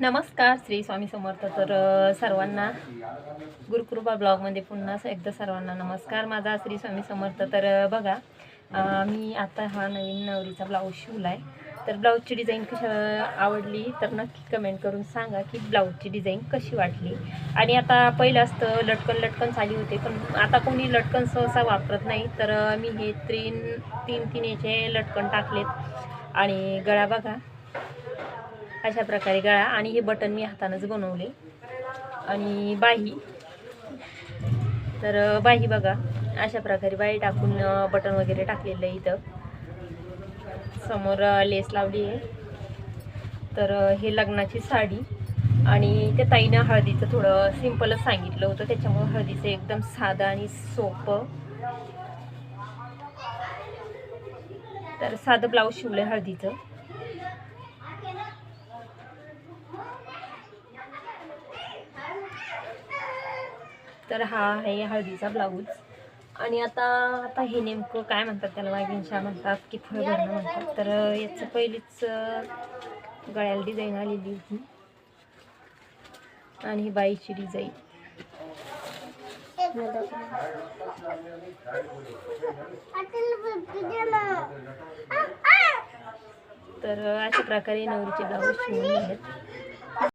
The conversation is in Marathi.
नमस्कार श्री स्वामी समर्थ. तर सर्वांना गुरुकृपा ब्लॉगमध्ये पुन्हा एकदा सर्वांना नमस्कार. माझा श्री स्वामी समर्थ. तर बघा मी आता हा नवीन नवरीचा ब्लाऊज शिवला आहे तर ब्लाऊजची डिझाईन कशा आवडली? तर नक्की कमेंट करून सांगा की ब्लाऊजची डिझाईन कशी वाटली? आणि आता पहिलं असतं लटकन लटकन चाली होते पण आता कोणी लटकन सहसा वापरत नाही. तर मी हे तीन तीन तीन याचे लटकन टाकलेत. आणि गळा बघा. अशा प्रकारे गळा आणि हे बटन मी हातानंच बनवले. आणि बाही. तर बाही बघा. अशा प्रकारे बाही टाकून बटन वगैरे टाकलेलं आहे इथं. समोर लेस लावली आहे. तर हे लग्नाची साडी. आणि त्या ताईनं हळदीचं थोडं सिम्पलच सांगितलं होतं. त्याच्यामुळं हळदीचं एकदम साधं आणि सोपं. तर साधं ब्लाऊज शिवलं हळदीचं. तर हा आहे हळदीचा ब्लाऊज. आणि आता आता हे नेमकं काय म्हणतात त्याला? वाघिंशा म्हणतात की फळ भरणं म्हणतात. तर याचं पहिलीच गळ्याला डिझाईन आलेली होती. आणि ही बाईची डिझाईन तर अशा प्रकारे नवरीचे ब्लाऊज शिवून आहेत